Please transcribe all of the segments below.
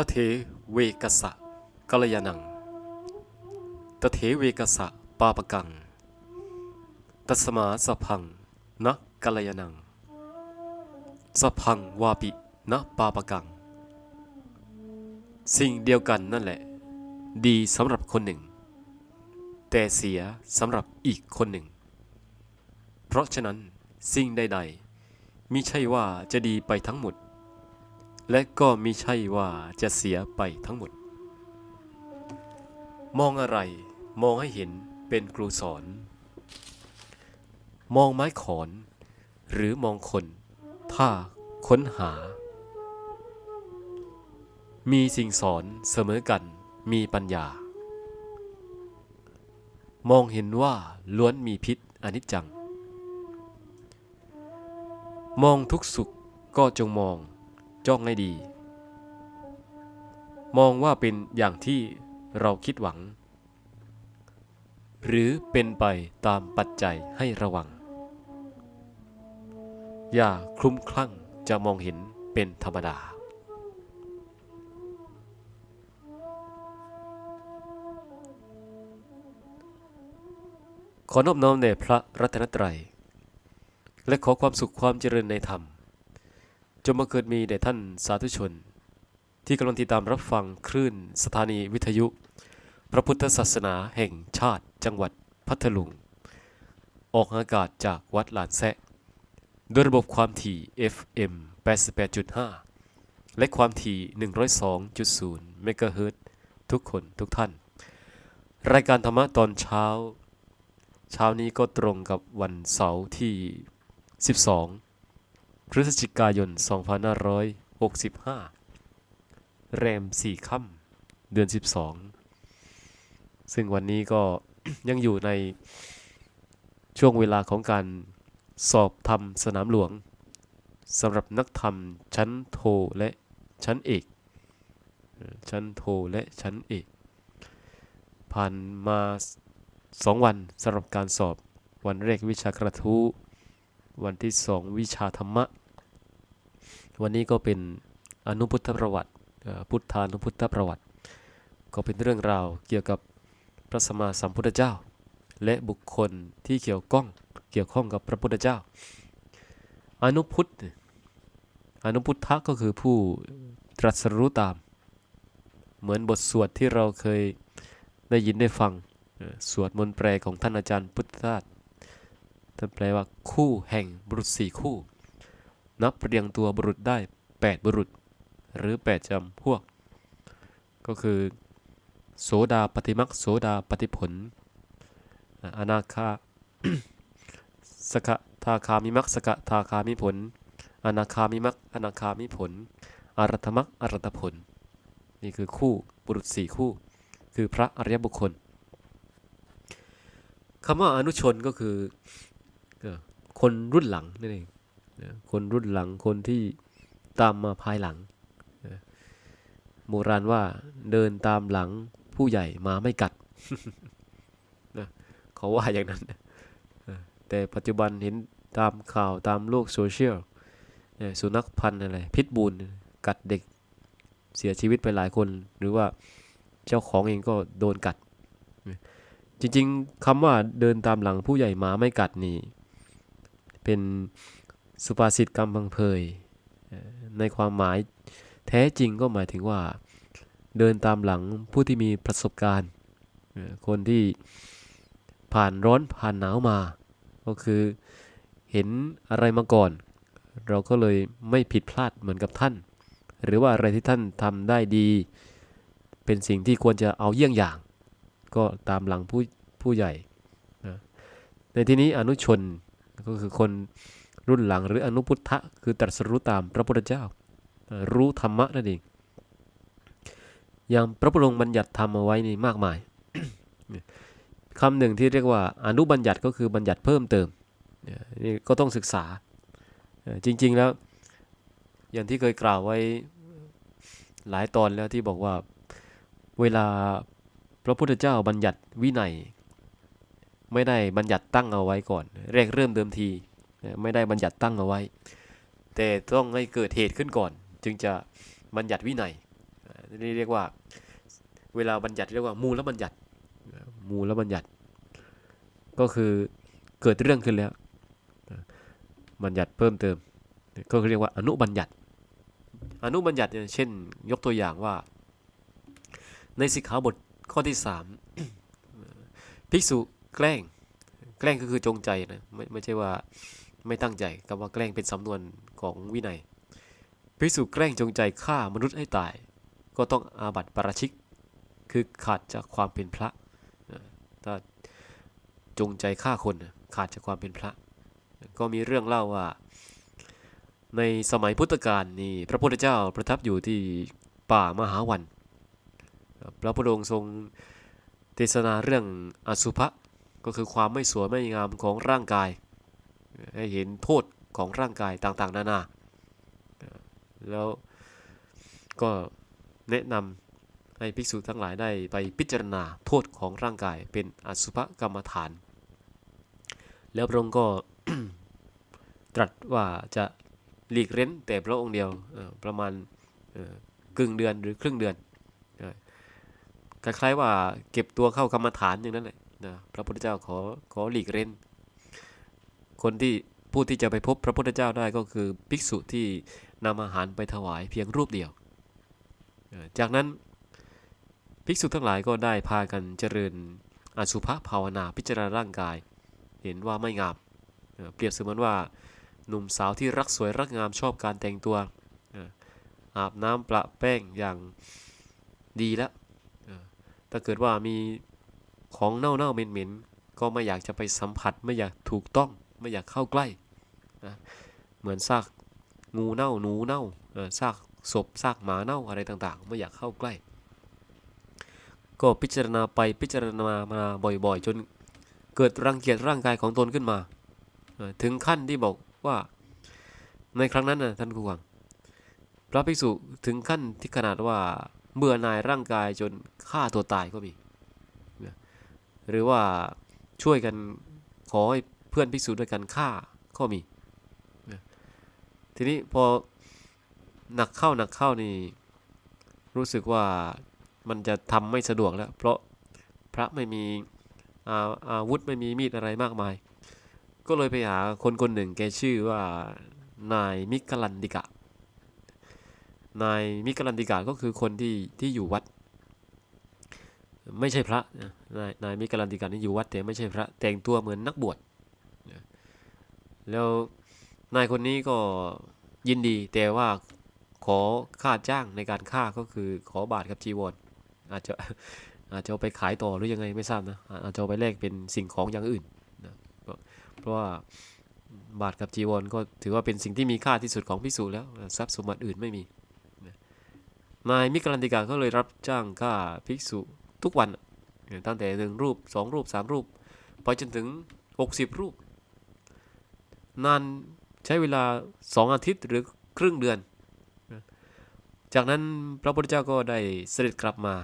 ตเถเวกัสะกัลยาณังตเถเวกัสสะปาปกัง ตัสมาสพังนะกัลยาณังสพังวาปินะปาปกัง สิ่งเดียวกันนั่นแหละ ดีสำหรับคนหนึ่ง แต่เสียสำหรับอีกคนหนึ่ง เพราะฉะนั้นสิ่งใดๆมิใช่ว่าจะดีไปทั้งหมด และก็มิใช่ว่าจะเสียไปทั้งหมด มองอะไรมองให้เห็นเป็นครูสอน มองไม้ขอน หรือมองคน ถ้าค้นหา มีสิ่งสอนเสมอกันมีปัญญา มองเห็นว่าล้วนมีพิษอนิจจัง มองทุกสุขก็จงมอง จ้องให้ดี มองว่าเป็นอย่างที่เราคิดหวัง หรือเป็นไปตามปัจจัยให้ระวัง อย่าคลุ้มคลั่งจะมองเห็นเป็นธรรมดา ขอนอบน้อมแด่พระรัตนตรัย และขอความสุขความเจริญในธรรม จงมาเกิดมีแด่ท่านสาธุชน ที่กำลังติดตามรับฟังคลื่นสถานีวิทยุ พระพุทธศาสนาแห่งชาติจังหวัดพัทลุง ออกอากาศจากวัดหลานแซะด้วยระบบความถี่ FM 88.5 และความถี่ 102.0 เมกะเฮิรตทุกคนทุกท่าน รายการธรรมะตอนเช้า เช้านี้ก็ตรงกับวันเสาร์ที่ 12 พฤศจิกายน 2565 แรม 4 ค่ำ เดือน 12 ซึ่งวันนี้ก็ยังอยู่ในช่วงเวลาของการสอบทำสนามหลวงสำหรับนักธรรมชั้นโทและชั้นเอก ชั้นโทและชั้นเอก ผ่านมาสองวันสำหรับการสอบวันแรกวิชากระทู้ วันที่สองวิชาธรรมะ วันนี้ก็เป็นอนุพุทธประวัติพุทธานุพุทธประวัติ ก็เป็นเรื่องราวเกี่ยวกับพระสมมาสัมพุทธเจ้า และบุคคลที่เกี่ยวข้องเกี่ยวข้องกับพระพุทธเจ้า อนุพุทธอนุพุทธะก็คือผู้ตรัสรู้ตาม เหมือนบทสวดที่เราเคยได้ยินได้ฟังสวดมนต์แปลของท่านอาจารย์พุทธทาส ท่านแปลว่าคู่แห่งบุรุษสี่คู่ นับเรียงตัวบุรุษได้ 8 บุรุษ หรือ 8จำพวก ก็คือ โสดาปฏิมักโสดาปฏิผลอ่าอนาคาสกทาคามิมักสกทาคามิผล อนาคามิมักอนาคามิผลอรัตมักอรัตผล นี่คือคู่บุรุษสี่คู่ คือพระอริยบุคคลคำว่าอนุชนก็คือ คนรุ่นหลังนั่นเองคนรุ่นหลังคนที่ตามมาภายหลังโบราณว่าเดินตามหลังผู้ใหญ่มาไม่กัดนะเขาว่าอย่างนั้นแต่ปัจจุบันเห็นตามข่าวตามโลกโซเชียลสุนัขพันธุ์อะไรพิษบูลกัดเด็กเสียชีวิตไปหลายคน หรือว่าเจ้าของเองก็โดนกัด จริง ๆคำว่าเดินตามหลังผู้ใหญ่หมาไม่กัดนี่ เป็นสุภาษิตกำพังเพยในความหมายแท้จริงก็หมายถึงว่าเดินตามหลังผู้ที่มีประสบการณ์ คนที่ผ่านร้อนผ่านหนาวมา ก็คือเห็นอะไรมาก่อน เราก็เลยไม่ผิดพลาดเหมือนกับท่าน หรือว่าอะไรที่ท่านทำได้ดี เป็นสิ่งที่ควรจะเอาเยี่ยงอย่าง ก็ตามหลังผู้ผู้ใหญ่ ในที่นี้อนุชน ก็คือคนรุ่นหลังหรืออนุพุทธะคือตรัสรู้ตามพระพุทธเจ้า รู้ธรรมะนั่นเองอย่างพระพุทธองค์บัญญัติธรรมเอาไว้นี่มากมายคำหนึ่งที่เรียกว่าอนุบัญญัติก็คือบัญญัติเพิ่มเติมนี่ก็ต้องศึกษาจริง ๆแล้ว อย่างที่เคยกล่าวไว้หลายตอนแล้วที่บอกว่าเวลาพระพุทธเจ้าบัญญัติวินัย ไม่ได้บัญญัติตั้งเอาไว้ก่อนแรกเริ่มเดิมที ไม่ได้บัญญัติตั้งเอาไว้ แต่ต้องให้เกิดเหตุขึ้นก่อน จึงจะบัญญัติวินัยนี่เรียกว่าเวลาบัญญัติเรียกว่ามูลบัญญัติมูลบัญญัติ ก็คือเกิดเรื่องขึ้นแล้วบัญญัติเพิ่มเติม ก็เรียกว่าอนุบัญญัติ อนุบัญญัติเช่น ยกตัวอย่างว่า ในสิกขาบทข้อที่สามภิกษุ แกล้ง แกล้งก็คือจงใจนะไม่ไม่ใช่ว่าไม่ตั้งใจคำว่าแกล้งเป็นสำนวนของวินัยภิกษุแกล้งจงใจฆ่ามนุษย์ให้ตาย ก็ต้องอาบัติปราชิก คือขาดจากความเป็นพระถ้าจงใจฆ่าคนขาดจากความเป็นพระ ก็มีเรื่องเล่าว่า ในสมัยพุทธกาลนี่พระพุทธเจ้าประทับอยู่ที่ป่ามหาวัน พระพุทธองค์ทรงเทศนาเรื่องอสุภะ ก็คือความไม่สวยไม่งามของร่างกาย ให้เห็นโทษของร่างกายต่างๆ นานา แล้วก็แนะนำให้ภิกษุทั้งหลายได้ไปพิจารณาโทษของร่างกายเป็นอสุภกรรมฐาน แล้วพระองค์ก็ตรัสว่าจะหลีกเร้นแต่พระองค์เดียวประมาณกึ่งเดือนหรือครึ่งเดือนคล้ายๆว่าเก็บตัวเข้ากรรมฐานอย่างนั้นแหละ นะพระพุทธเจ้าขอขอหลีกเร้นคนที่ผู้ที่จะไปพบพระพุทธเจ้าได้ก็คือภิกษุที่นำอาหารไปถวายเพียงรูปเดียว จากนั้นภิกษุทั้งหลายก็ได้พากันเจริญอสุภภาวนาพิจารณาร่างกาย เห็นว่าไม่งามเปรียบเสมือนว่าหนุ่มสาวที่รักสวยรักงามชอบการแต่งตัวอาบน้ำประแป้งอย่างดีแล้วถ้าเกิดว่ามี ของเน่าๆเหม็นๆก็ไม่อยากจะไปสัมผัสไม่อยากถูกต้องไม่อยากเข้าใกล้นะเหมือนซากงูเน่าหนูเน่าซากศพซากหมาเน่าอะไรต่างๆ ไม่อยากเข้าใกล้ ก็พิจารณาไปพิจารณามาบ่อยๆ จนเกิดรังเกียจร่างกายของตนขึ้นมา ถึงขั้นที่บอกว่าในครั้งนั้นนะท่านผู้ฟังพระภิกษุถึงขั้นที่ขนาดว่าเบื่อหน่ายร่างกายจนฆ่าตัวตายก็มี หรือว่าช่วยกันขอให้เพื่อนภิกษุด้วยกันฆ่าก็มี ทีนี้พอหนักเข้าหนักเข้านี่รู้สึกว่ามันจะทำไม่สะดวกแล้ว เพราะพระไม่มีอาอาวุธไม่มีมีดอะไรมากมาย ก็เลยไปหาคนคนหนึ่งแกชื่อว่านายมิกลันติกะ นายมิกลันติกะก็คือคนที่ที่อยู่วัด ไม่ใช่พระนายนายมิกลันติกะนี่อยู่วัดแต่ไม่ใช่พระ แต่งตัวเหมือนนักบวชแล้วนายคนนี้ก็ยินดีแต่ว่าขอค่าจ้างในการฆ่าก็คือขอบาทกับจีวรอาจจะอาจจะไปขายต่อหรือยังไงไม่ทราบนะอาจจะไปแลกเป็นสิ่งของอย่างอื่นนะเพราะว่าบาทกับจีวรก็ถือว่าเป็นสิ่งที่มีค่าที่สุดของพิสูจแล้วทรัพย์สมบัติอื่นไม่มีนายมิกลันติกาก็เลยรับจ้างค่าภิกษุ ทุกวันตั้งแต่หนึ่งรูปสองรูปสามรูป ไปจนถึง 60 รูป นานใช้เวลาสองอาทิตย์หรือครึ่งเดือน จากนั้นพระพุทธเจ้าก็ได้เสด็จกลับมา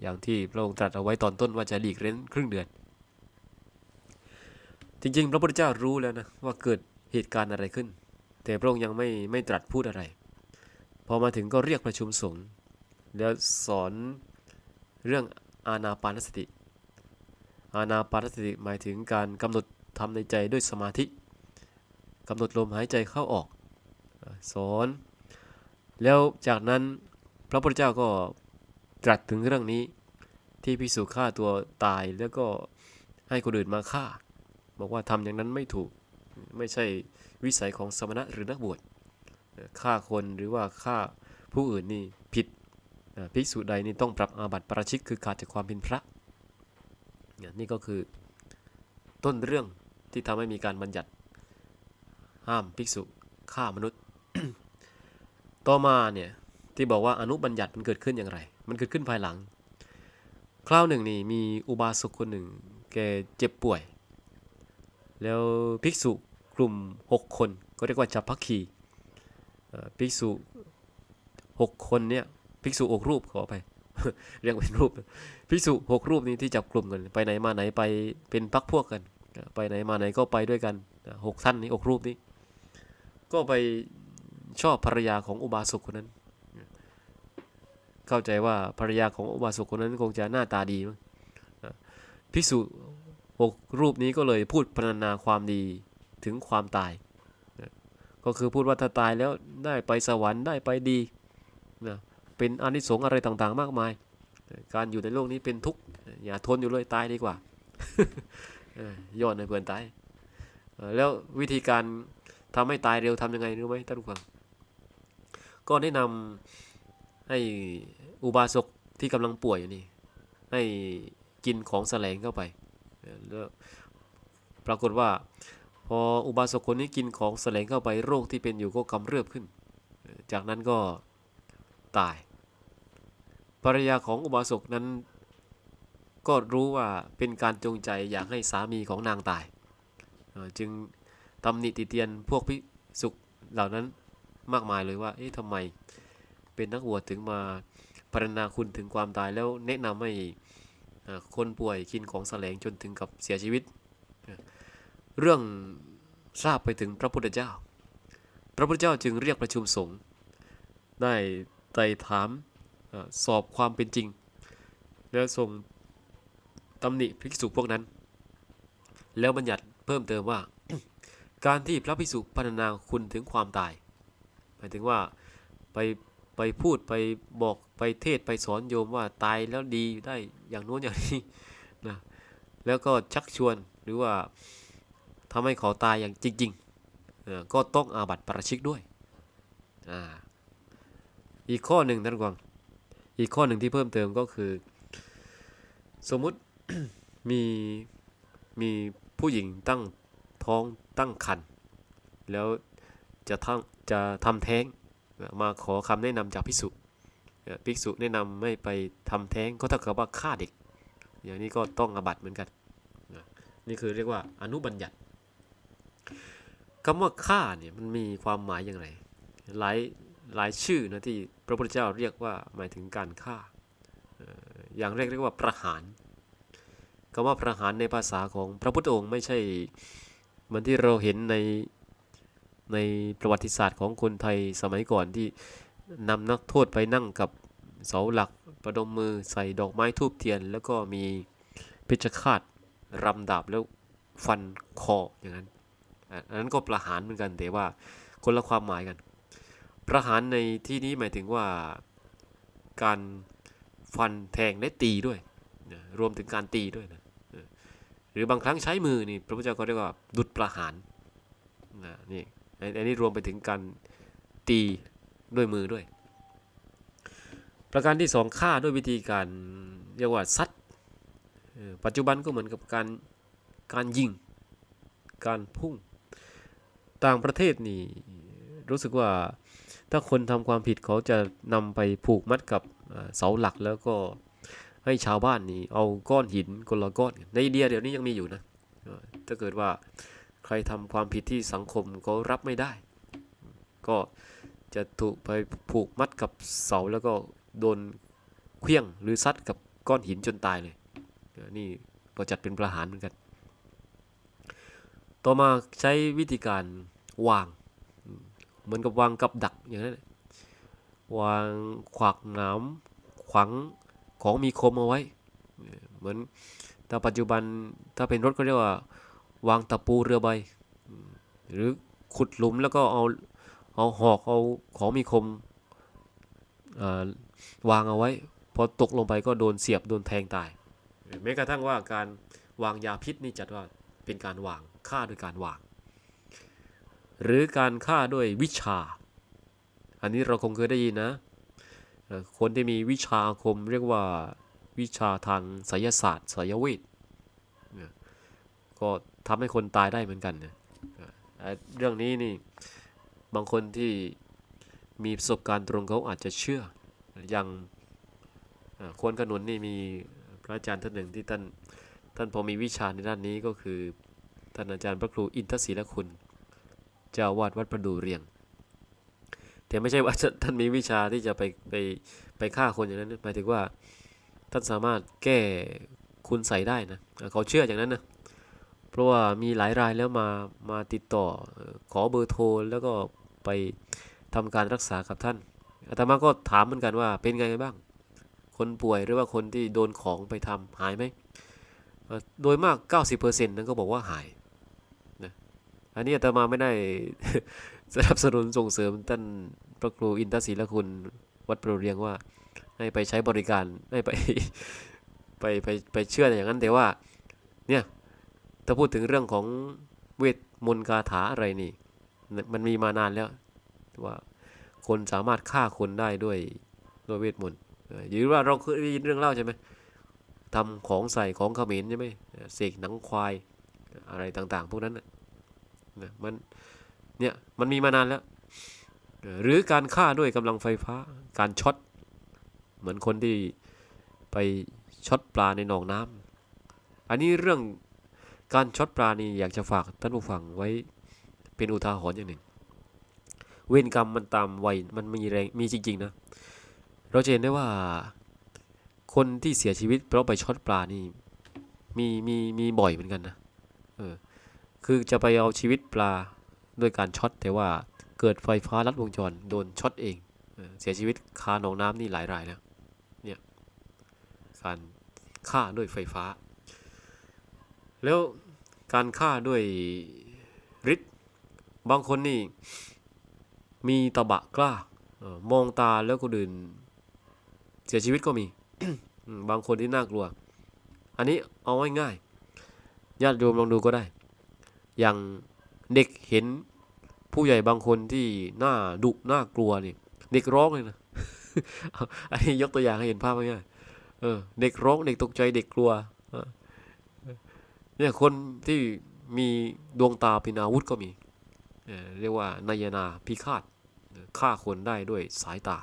อย่างที่พระองค์ตรัสเอาไว้ตอนต้นว่าจะหลีกเล่นครึ่งเดือน จริง ๆ พระพุทธเจ้ารู้แล้วนะว่าเกิดเหตุการณ์อะไรขึ้น แต่พระองค์ยังไม่ไม่ตรัสพูดอะไร พอมาถึงก็เรียกประชุมสงฆ์แล้วสอนเรื่อง อานาปานสติ อานาปานสติหมายถึงการกำหนดทำในใจด้วยสมาธิกำหนดลมหายใจเข้าออกสอนแล้วจากนั้นพระพุทธเจ้าก็ตรัสถึงเรื่องนี้ที่พิสูจฆ่าตัวตายแล้วก็ให้คนอื่นมาฆ่า บอกว่าทำอย่างนั้นไม่ถูกไม่ใช่วิสัยของสมณะหรือนักบวชฆ่าคนหรือว่าฆ่าผู้อื่นนี่ผิด ภิกษุใดนี่ต้องปรับอาบัติประชิกคือขาดจากความเป็นพระเนี่ยนี่ก็คือต้นเรื่องที่ทำให้มีการบัญญัติห้ามภิกษุฆ่ามนุษย์ ต่อมาเนี่ยที่บอกว่าอนุบัญญัติมันเกิดขึ้นอย่างไร มันเกิดขึ้นภายหลัง คราวหนึ่งนี่มีอุบาสกคนหนึ่ง แกเจ็บป่วย แล้วภิกษุกลุ่ม 6 คนก็เรียกว่าจับพักคีภิกษุ 6 คนเนี่ย ภิกษุอกรูปขอไป เรียกเป็นรูป ภิกษุหกรูปนี้ที่จับกลุ่มกันไปไหนมาไหนไปเป็นพักพวกกัน ไปไหนมาไหนก็ไปด้วยกันหกท่านนี้อกรูปนี้ ก็ไปชอบภรรยาของอุบาสกคนนั้น เข้าใจว่าภรรยาของอุบาสกคนนั้นคงจะหน้าตาดีมั้งภิกษุหกรูปนี้ก็เลยพูดพรรณนาความดีถึงความตาย ก็คือพูดว่าถ้าตายแล้วได้ไปสวรรค์ได้ไปดีนะ เป็นอานิสงส์อะไรต่างๆ มากมาย การอยู่ในโลกนี้เป็นทุกข์อย่าทนอยู่เลยตายดีกว่าเออยอดในเพื่อนตายแล้ววิธีการทำให้ตายเร็วทำยังไงรู้ไหมท่านผู้ฟังก็แนะนำให้อุบาสกที่กำลังป่วยอยู่นี่ให้กินของแสลงเข้าไปแล้วปรากฏว่า พออุบาสกคนนี้กินของแสลงเข้าไปโรคที่เป็นอยู่ก็กำเริบขึ้น จากนั้นก็ตาย ภรรยาของอุบาสกนั้น ก็รู้ว่าเป็นการจงใจอยากให้สามีของนางตาย จึงตำหนิติเตียนพวกพิสุกเหล่านั้นมากมายเลยว่า เอ๊ะทำไมเป็นนักบวชถึงมาพรรณนาคุณถึงความตายแล้วแนะนำให้คนป่วยกินของแสลงจนถึงกับเสียชีวิต เรื่องทราบไปถึงพระพุทธเจ้า พระพุทธเจ้าจึงเรียกประชุมสงฆ์ได้ไต่ถาม สอบความเป็นจริง แล้วทรงตำหนิภิกษุพวกนั้น แล้วบัญญัติเพิ่มเติมว่า การที่พระภิกษุพรรณนาคุณถึงความตาย หมายถึงว่าไปไปพูดไปบอกไปเทศไปสอนโยมว่าตายแล้วดีได้อย่างโน้นอย่างนี้นะแล้วก็ชักชวนหรือว่าทำให้เขาตายอย่างจริงๆก็ต้องอาบัติประชิกด้วยออีกข้อหนึ่งท่านกวาง อีกข้อหนึ่งที่เพิ่มเติมก็คือ สมมุติมีมีผู้หญิงตั้งท้องตั้งครรภ์แล้วจะทั้งจะทำแท้งมาขอคำแนะนำจากภิกษุภิกษุแนะนำไม่ไปทำแท้งก็เท่ากับว่าฆ่าเด็ก อย่างนี้ก็ต้องอาบัตเหมือนกัน นี่คือเรียกว่าอนุบัญญัติคำว่าฆ่าเนี่ยมันมีความหมายอย่างไร หลายหลายชื่อนะที่ ระพุทธเจ้าเรียกว่าหมายถึงการฆ่า อย่างแรกเรียกว่าประหารคำว่าประหารในภาษาของพระพุทธองค์ไม่ใช่เหมือนที่เราเห็นในในประวัติศาสตร์ของคนไทยสมัยก่อนที่นำนักโทษไปนั่งกับเสาหลักประดมมือใส่ดอกไม้ทูบเทียน แล้วก็มีเพชฌฆาตรำดาบแล้วฟันคออย่างนั้นอันนั้นก็ประหารเหมือนกันแต่ว่าคนละความหมายกัน ประหารในที่นี้หมายถึงว่าการฟันแทงและตีด้วยนะรวมถึงการตีด้วยนะหรือบางครั้งใช้มือนี่พระพุทธเจ้าก็เรียกว่าดุดประหารนะนี่อันอันนี้รวมไปถึงการตีด้วยมือด้วย ประการที่สองฆ่าด้วยวิธีการเรียกว่าซัดปัจจุบันก็เหมือนกับการการยิง การพุ่ง ต่างประเทศนี่รู้สึกว่า ถ้าคนทำความผิดเขาจะนำไปผูกมัดกับเสาหลักแล้วก็ให้ชาวบ้านนี่เอาก้อนหินคนละก้อน ในอินเดียเดี๋ยวนี้ยังมีอยู่นะเถ้าเกิดว่าใครทำความผิดที่สังคมเขารับไม่ได้ ก็จะถูกไปผูกมัดกับเสาแล้วก็โดนเคลี้ยงหรือซัดกับก้อนหินจนตายเลยนี่ก็จัดเป็นประหารเหมือนกัน ต่อมาใช้วิธีการวาง เหมือนกับวางกับดักอย่างนั้นวางขวากหนามขวางของมีคมเอาไว้ เหมือนถ้าปัจจุบันถ้าเป็นรถก็เรียกว่าวางตะปูเรือใบ หรือขุดหลุมแล้วก็เอาเอาหอกเอาของมีคมาวางเอาไว้พอตกลงไปก็โดนเสียบโดนแทงตายเออแม้กระทั่งว่าการวางยาพิษนี่จัดว่าเป็นการวางฆ่าโดยการวาง หรือการฆ่าด้วยวิชา อันนี้เราคงเคยได้ยินนะ คนที่มีวิชาอาคมเรียกว่าวิชาทางไสยศาสตร์ไสยเวทก็ทำให้คนตายได้เหมือนกันนะเอ่อเอ่อเรื่องนี้นี่บางคนที่มีประสบการณ์ตรงเขาอาจจะเชื่อ อย่างควรขนุนนี่มีพระอาจารย์ท่านหนึ่งที่ท่านท่านพอมีวิชาในด้านนี้ก็คือท่านอาจารย์พระครูอินทศรีละคุณ เจ้าวาดวัดประดูเรียง แต่ไม่ใช่ว่าท่านมีวิชาที่จะไปไปไปฆ่าคนอย่างนั้นนะหมายถึงว่าท่านสามารถแก้คุณใส่ได้นะเขาเชื่ออย่างนั้นนะเพราะว่ามีหลายรายแล้วมามาติดต่อขอเบอร์โทรแล้วก็ไปทำการรักษากับท่านอาตมาก็ถามเหมือนกันว่าเป็นไงบ้าง คนป่วยหรือว่าคนที่โดนของไปทำหายไหมโดยมาก 90%นั้นก็บอกว่าหาย อันนี้อาตมาไม่ได้สนับสนุนส่งเสริมท่านพระครูอินทศิลคุณวัดปรเรียงว่า ให้ไปใช้บริการให้ไปไปไปไปเชื่ออย่างนั้นแต่ว่าเนี่ยถ้าพูดถึงเรื่องของเวทมนต์คาถาอะไรนี่ มันมีมานานแล้วว่าคนสามารถฆ่าคนได้ด้วยด้วยเวทมนต์หรือว่าเราเคยได้ยินเรื่องเล่าใช่ไหมทำของใส่ของเขมรใช่ไหมเออเสกหนังควายอะไรต่างๆ พวกนั้น นะมันเนี่ยมันมีมานานแล้ว หรือการฆ่าด้วยกำลังไฟฟ้า การช็อตเหมือนคนที่ไปช็อตปลาในหนองน้ำอันนี้เรื่องการช็อตปลานี่อยากจะฝากท่านผู้ฟังไว้เป็นอุทาหรณ์อย่างหนึ่ง เวรกรรมมันตามวัยมันมีแรงมีจริง ๆ นะ เราจะเห็นได้ว่าคนที่เสียชีวิตเพราะไปช็อตปลานี่มีมีมีบ่อยเหมือนกันนะเออ คือจะไปเอาชีวิตปลาด้วยการช็อตแต่ว่าเกิดไฟฟ้าลัดวงจรโดนช็อตเองเสียชีวิตคาหนองน้ำนี่หลายรายแล้วเนี่ยการฆ่าด้วยไฟฟ้า แล้วการฆ่าด้วยฤทธิ์บางคนนี่มีตะบะกล้ามองตาแล้วคนอื่นเสียชีวิตก็มี บางคนที่น่ากลัว อันนี้เอาไว้ง่ายญาติโยมลองดูก็ได้ อย่างเด็กเห็นผู้ใหญ่บางคนที่หน้าดุหน่ากลัวเนี่ยเด็กร้องเลยนะอันนี้ยกตัวอย่างให้เห็นภาพง่ายเออเด็กร้องเด็กตกใจเด็กกลัวเนี่ยคนที่มีดวงตาเป็นอาวุธก็มีเรียกว่านายนาพิฆาตฆ่าคนได้ด้วยสายตา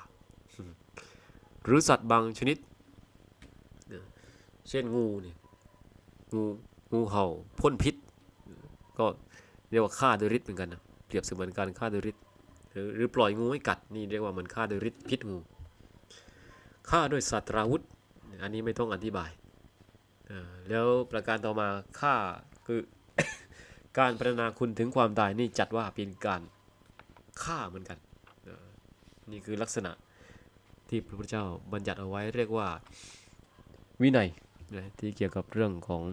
หรือสัตว์บางชนิด เช่นงูเนี่ยงูงูเห่าพ่นพิษ ก็เรียกว่าฆ่าโดยฤทธิ์เหมือนกันนะเปรียบเสมือนการฆ่าโดยฤทธิ์หรือหรือปล่อยงูให้กัดนี่เรียกว่าเหมือนฆ่าโดยฤทธิ์พิษงูฆ่าด้วยสัตราวุธ อันนี้ไม่ต้องอธิบายแล้วประการต่อมาฆ่าคือการพรรณนาคุณถึงความตายนี่จัดว่าเป็นการฆ่าเหมือนกัน นี่คือลักษณะที่พระพุทธเจ้าบัญญัติเอาไว้เรียกว่าวินัยนะที่เกี่ยวกับเรื่องของ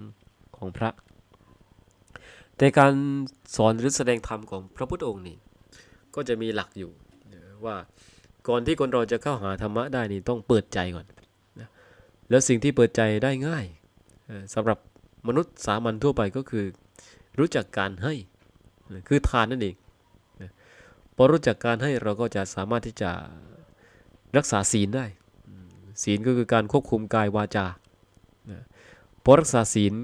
ของพระ แต่การสอนหรือแสดงธรรมของพระพุทธองค์นี่ก็จะมีหลักอยู่ว่าก่อนที่คนเราจะเข้าหาธรรมะได้นี่ต้องเปิดใจก่อนนะแล้วสิ่งที่เปิดใจได้ง่ายเอ่อสำหรับมนุษย์สามัญทั่วไปก็คือ รู้จักการให้คือทานนั่นเองพอรู้จักการให้เราก็จะสามารถที่จะรักษาศีลได้ ศีลก็คือการควบคุมกายวาจาพอรักษาศีล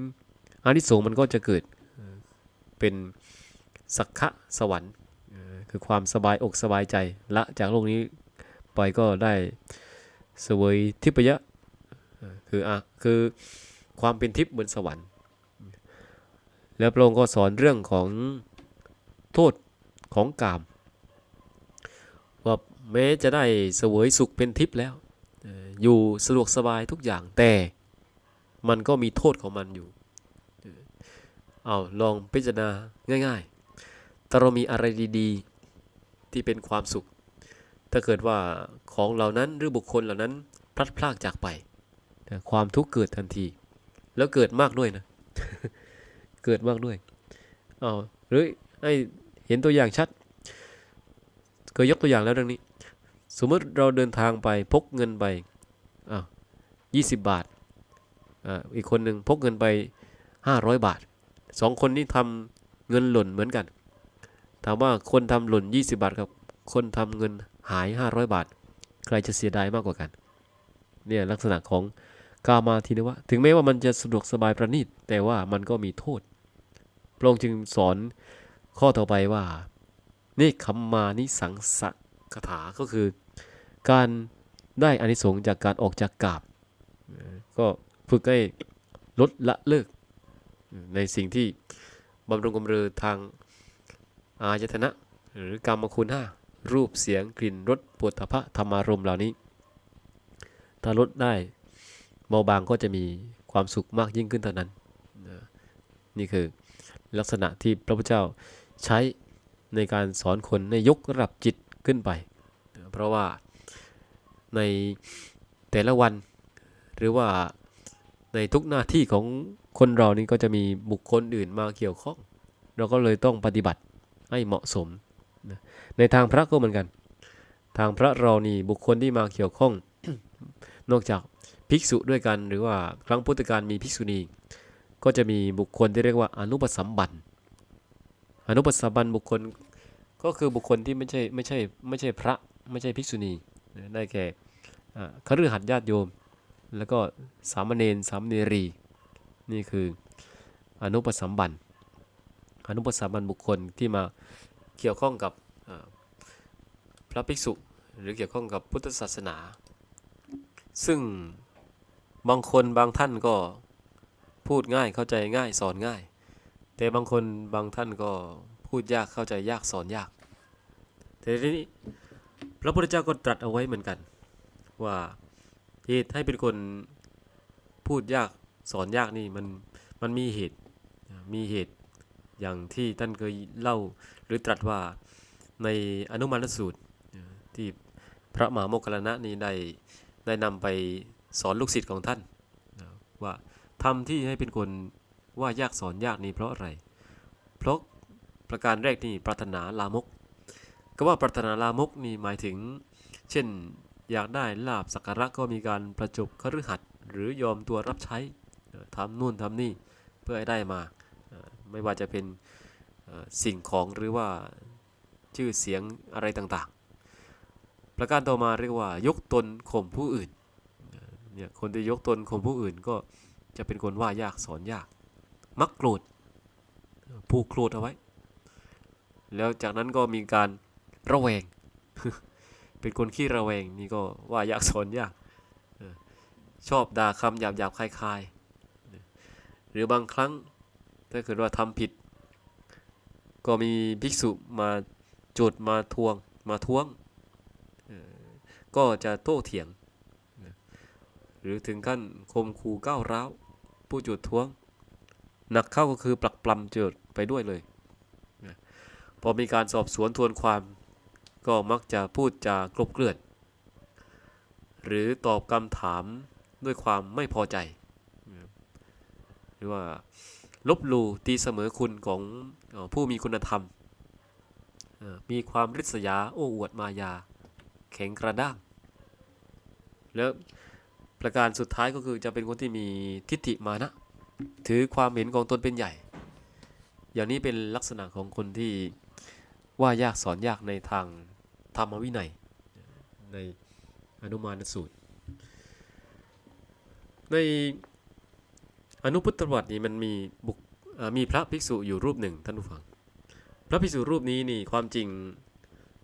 อานิสงส์มันก็จะเกิด เป็นสักขะสวรรค์คือความสบายอกสบายใจละจากโลกนี้ไปก็ได้สวยทิพยะเอ่อคืออะคือความเป็นทิพย์บนสวรรค์ แล้วพระองค์ก็สอนเรื่องของโทษของกาม ว่าแม้จะได้เสวยสุขเป็นทิพย์แล้ว อยู่สะดวกสบายทุกอย่างแต่มันก็มีโทษของมันอยู่ เอาลองพิจารณาง่ายๆ ถ้าเรามีอะไรดีๆ ที่เป็นความสุข ถ้าเกิดว่าของเหล่านั้นหรือบุคคลเหล่านั้นพลัดพรากจากไปความทุกข์เกิดทันที แล้วเกิดมากด้วยนะ เกิดมากด้วยอ้าวหรือให้เห็นตัวอย่างชัด เคยยกตัวอย่างแล้วเรื่องนี้ สมมติเราเดินทางไปพกเงินไปอ้าวยี่สิบบาท อ่า อีกคนหนึ่งพกเงินไปห้าร้อยบาท สองคนนี้ทำเงินหล่นเหมือนกัน ถามว่าคนทำหล่นยี่สิบาทกับคนทำเงินหายห้าร้อยบาท ใครจะเสียดายมากกว่ากัน เนี่ยลักษณะของกามาทีนวะ ถึงแม้ว่ามันจะสะดวกสบายประณีต แต่ว่ามันก็มีโทษ พระองค์จึงสอนข้อต่อไปว่า นี่คัมานิสังสคถา ก็คือ การได้อานิสงส์จากการออกจากกาบ ก็ฝึกให้ลดละเลิก ในสิ่งที่บำรุงกำเรือทางอายตนะ หรือกรรมคุณห้ารูปเสียงกลิ่นรสปวดทพะธรรมารมเหล่านี้ ถ้าลดได้เบาบางก็จะมีความสุขมากยิ่งขึ้นเท่านั้น นี่คือลักษณะที่พระพุทธเจ้าใช้ในการสอนคนในยกระดับจิตขึ้นไป เพราะว่าในแต่ละวันหรือว่า ในทุกหน้าที่ของคนเรานี่ก็จะมีบุคคลอื่นมาเกี่ยวข้อง เราก็เลยต้องปฏิบัติให้เหมาะสมนะในทางพระก็เหมือนกัน ทางพระเรานี่บุคคลที่มาเกี่ยวข้อง นอกจากภิกษุด้วยกัน หรือว่าครั้งพุทธกาลมีภิกษุณี ก็จะมีบุคคลที่เรียกว่าอนุปสัมบันอนุปสัมบันบุคคลก็คือบุคคลที่ไม่ใช่ไม่ใช่ไม่ใช่พระไม่ใช่ภิกษุณีนะได้แก่คฤหัสถ์ญาติโยม แล้วก็สามเณรสามเณรี นี่คืออนุปสัมบันอนุปสัมบันบุคคลที่มาเกี่ยวข้องกับพระภิกษุ หรือเกี่ยวข้องกับพุทธศาสนา ซึ่งบางคนบางท่านก็พูดง่ายเข้าใจง่ายสอนง่าย แต่บางคนบางท่านก็พูดยากเข้าใจยากสอนยากแต่ทีนี้พระพุทธเจ้าก็ตรัสเอาไว้เหมือนกันว่า เหตุให้เป็นคนพูดยากสอนยากนี่มันมันมีเหตุมีเหตุอย่างที่ท่านเคยเล่าหรือตรัสว่าในอนุมานสูตรที่พระมหาโมคคัลลานะนี้ได้ได้นำไปสอนลูกศิษย์ของท่านว่าทำที่ให้เป็นคนว่ายากสอนยากนี่เพราะอะไร เพราะประการแรกนี่ปรารถนาลามก ก็ว่าปรารถนาลามกนี่หมายถึง เช่น อยากได้ลาบสักการะก็มีการประจบคฤหัสถ์หรือยอมตัวรับใช้ทำนู่นทำนี่เพื่อให้ได้มา ไม่ว่าจะเป็นสิ่งของหรือว่าชื่อเสียงอะไรต่างๆ ประการต่อมาเรียกว่ายกตนข่มผู้อื่นเอ่อเนี่ยคนที่ยกตนข่มผู้อื่นก็จะเป็นคนว่ายากสอนยาก มักโกรธผูกโกรธเอาไว้ แล้วจากนั้นก็มีการระแวง เป็นคนขี้ระแวงนี่ก็ว่ายากสอนยากชอบด่าคำหยาบหยาบคลายๆ หรือบางครั้งถ้าเกิดว่าทำผิด ก็มีภิกษุมาโจทย์มาทวงมาท้วง ก็จะโต้เถียง หรือถึงขั้นคมคูก้าวร้าว ผู้โจทย์ท้วง หนักเข้าก็คือปลักปลำโจทย์ไปด้วยเลย พอมีการสอบสวนทวนความ ก็มักจะพูดจากลบเกลื่อน หรือตอบคำถามด้วยความไม่พอใจ หรือว่าลบหลู่ตีเสมอคุณของผู้มีคุณธรรม มีความริษยาโอ้อวดมายา แข็งกระด้าง แล้วประการสุดท้ายก็คือจะเป็นคนที่มีทิฏฐิมานะ ถือความเห็นของตนเป็นใหญ่ อย่างนี้เป็นลักษณะของคนที่ว่ายากสอนยากในทาง ธรรมวินัยในอนุมานสูตร ในอนุพุทธประวัตินี้มันมีบุคมีพระภิกษุอยู่รูปหนึ่งท่านผู้ฟัง พระภิกษุรูปนี้นี่ความจริง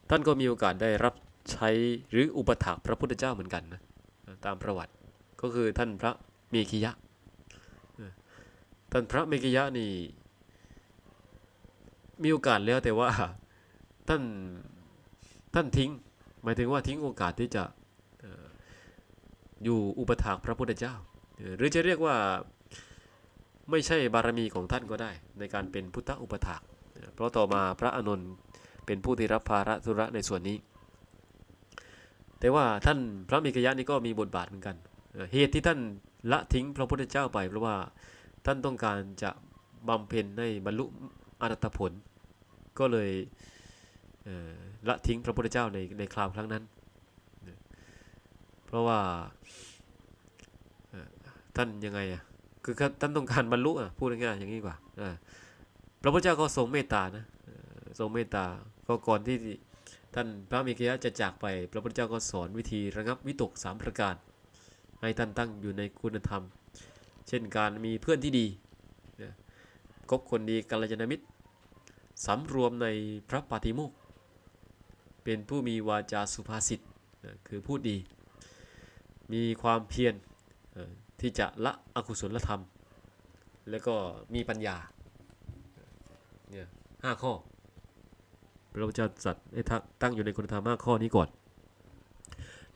ท่านก็มีโอกาสได้รับใช้หรืออุปถัมภ์พระพุทธเจ้าเหมือนกันนะตามประวัติก็คือท่านพระเมขิยะท่านพระเมขิยะนี่มีโอกาสแล้วแต่ว่าท่าน ท่านทิ้ง หมายถึงว่าทิ้งโอกาสที่จะอยู่อุปถากพระพุทธเจ้า หรือจะเรียกว่าไม่ใช่บารมีของท่านก็ได้ ในการเป็นพุทธอุปถาก เพราะต่อมาพระอานนเป็นผู้ที่รับภาระธุระในส่วนนี้ แต่ว่าท่านพระมิกยะนี่ก็มีบทบาทเหมือนกัน เหตุที่ท่านละทิ้งพระพุทธเจ้าไป เพราะว่าท่านต้องการจะบำเพ็ญให้บรรลุอรัตผล ก็เลยเละทิ้งพระพุทธเจ้าในในคราวครั้งนั้น เพราะว่าท่านยังไงอะคือท่านต้องการบรรลุอะพูดง่ายๆอย่างนี้กว่าพระพุทธเจ้าก็ทรงเมตตานะทรงเมตตาก็ก่อนที่ท่านพระมิกยะจะจากไป พระพุทธเจ้าก็สอนวิธีระงับวิตกสามประการ ให้ท่านตั้งอยู่ในคุณธรรม เช่นการมีเพื่อนที่ดีคบคนดีกัลยาณมิตรสำรวมในพระปาติโมกข์ เป็นผู้มีวาจาสุภาษิตนะคือพูดดี มีความเพียรที่จะละอกุศลธรรม แล้วก็มีปัญญาเนี่ยห้าข้อ พระพุทธเจ้าจัดให้ทักตั้งอยู่ในคุณธรรมห้าข้อนี้ก่อน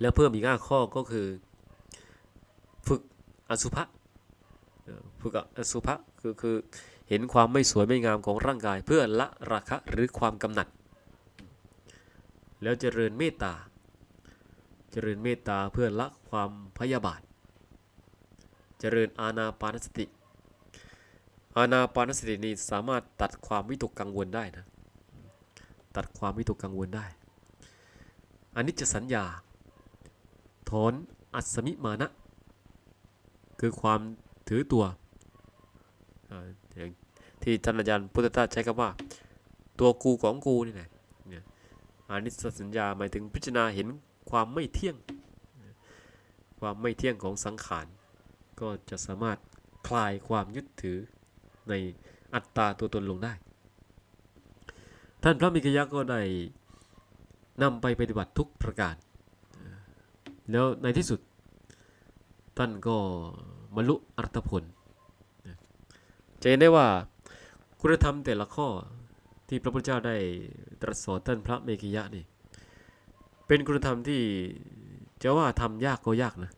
แล้วเพิ่มอีกห้าข้อก็คือ ฝึกอสุภะฝึกอสุภะคือคือเห็นความไม่สวยไม่งามของร่างกาย เพื่อละราคะหรือความกำหนัด แล้วเจริญเมตตา เจริญเมตตาเพื่อละความพยาบาท เจริญอาณาปานสติ อาณาปานสตินี่สามารถตัดความวิตกกังวลได้นะ ตัดความวิตกกังวลได้อนิจจสัญญา ถอนอัศมิมานะ คือความถือตัวอย่างที่ท่านอาจารย์พุทธทาสใช้คำว่า ตัวกูของกูนี่แหละ อานิจจสัญญาหมายถึงพิจารณาเห็นความไม่เที่ยง ความไม่เที่ยงของสังขาร ก็จะสามารถคลายความยึดถือในอัตตาตัวตนลงได้ ท่านพระมิกยักษ์ก็ได้นำไปปฏิบัติทุกประการ แล้วในที่สุด ท่านก็บรรลุอรรถผลจะเห็นได้ว่าคุณธรรมแต่ละข้อ ที่พระพุทธเจ้าได้ตรัสสอนท่านพระเมกิยะนี่ เป็นคุณธรรมที่จะว่าทำยากก็ยากนะ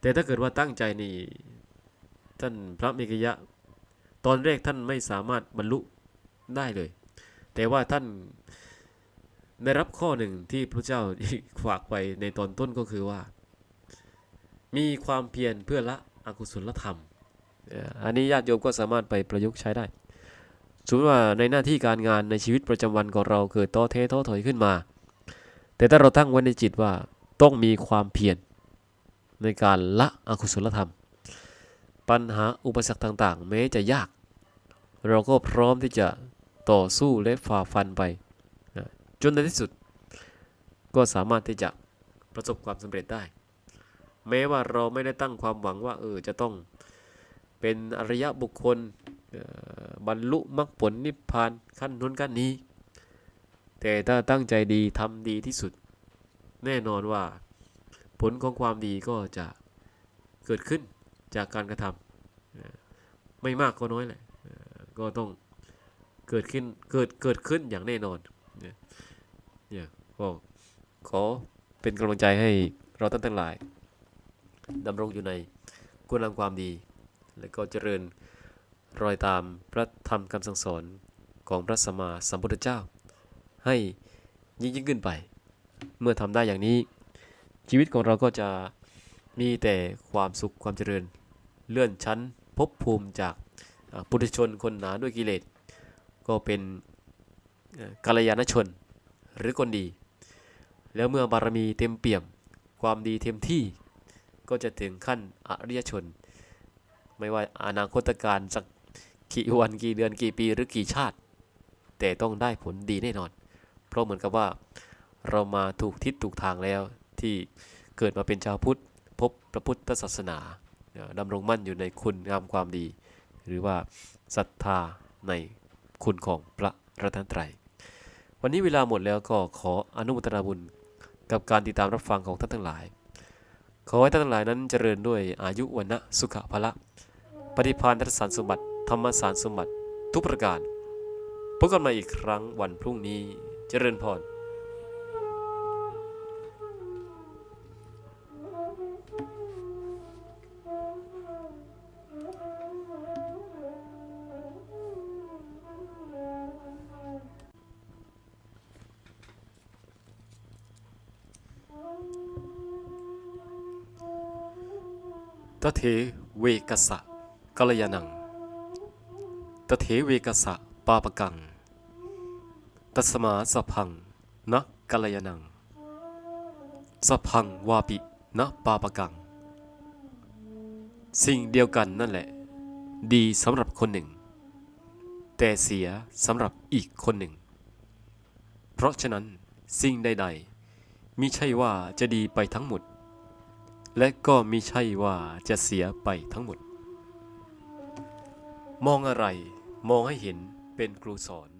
แต่ถ้าเกิดว่าตั้งใจนี่ท่านพระเมกิยะ ตอนแรกท่านไม่สามารถบรรลุได้เลย แต่ว่าท่านได้รับข้อหนึ่งที่พระเจ้าฝากไปในตอนต้นก็คือว่า มีความเพียรเพื่อละอกุศลธรรม อันนี้ญาติโยมก็สามารถไปประยุกต์ใช้ได้ สมมติว่าในหน้าที่การงานในชีวิตประจำวันของเราเกิดท้อเทท้อถอยขึ้นมา แต่ถ้าเราตั้งไว้ในจิตว่าต้องมีความเพียรในการละอกุศลธรรม ปัญหาอุปสรรคต่างๆ แม้จะยาก เราก็พร้อมที่จะต่อสู้และฝ่าฟันไป จนในที่สุด ก็สามารถที่จะประสบความสำเร็จได้ แม้ว่าเราไม่ได้ตั้งความหวังว่าเออจะต้องเป็นอริยะบุคคล บรรลุมรรคผลนิพพานขั้นนู้นขั้นนี้ แต่ถ้าตั้งใจดีทำดีที่สุด แน่นอนว่า ผลของความดีก็จะเกิดขึ้นจากการกระทำไม่มากก็น้อยแหละก็ต้องเกิดขึ้นเกิดเกิดขึ้นอย่างแน่นอนเนี่ยเนี่ยก็ขอเป็นกำลังใจให้เราท่านทั้งหลายดำรงอยู่ในคุณงามความดี และก็เจริญ รอยตามพระธรรมคำสั่งสอนของพระสัมมาสัมพุทธเจ้า ให้ยิ่งยิ่งขึ้นไป เมื่อทำได้อย่างนี้ ชีวิตของเราก็จะมีแต่ความสุขความเจริญ เลื่อนชั้นภพภูมิจากปุถุชนคนหนาด้วยกิเลส ก็เป็นกัลยาณชนหรือคนดี แล้วเมื่อบารมีเต็มเปี่ยม ความดีเต็มที่ก็จะถึงขั้นอริยชน ไม่ว่าอนาคตการสัก กี่วันกี่เดือนกี่ปีหรือกี่ชาติ แต่ต้องได้ผลดีแน่นอน เพราะเหมือนกับว่า เรามาถูกทิศถูกทางแล้วที่เกิดมาเป็นชาวพุทธพบพระพุทธศาสนาดำรงมั่นอยู่ในคุณงามความดี หรือว่าศรัทธาในคุณของพระรัตนตรัย วันนี้เวลาหมดแล้วก็ขออนุโมทนาบุญกับการติดตามรับฟังของท่านทั้งหลาย ขอให้ท่านทั้งหลายนั้นเจริญด้วยอายุวันนะสุขภละปฏิภาณทัศสารสมบัติ ธรรมสารสมบัติทุกประการ พบกันใหมาอีกครั้งวันพรุ่งนี้เจริญพรตเถเวกัสสะกัลยาณัง ตเถเวกสสะปาปกัง ตัสมาสพังนะกัลยาณังสพังวาปินะปาปกัง สิ่งเดียวกันนั่นแหละ ดีสำหรับคนหนึ่ง แต่เสียสำหรับอีกคนหนึ่ง เพราะฉะนั้นสิ่งใดๆมิใช่ว่าจะดีไปทั้งหมด และก็มิใช่ว่าจะเสียไปทั้งหมด มองอะไร มองให้เห็นเป็นครูสอน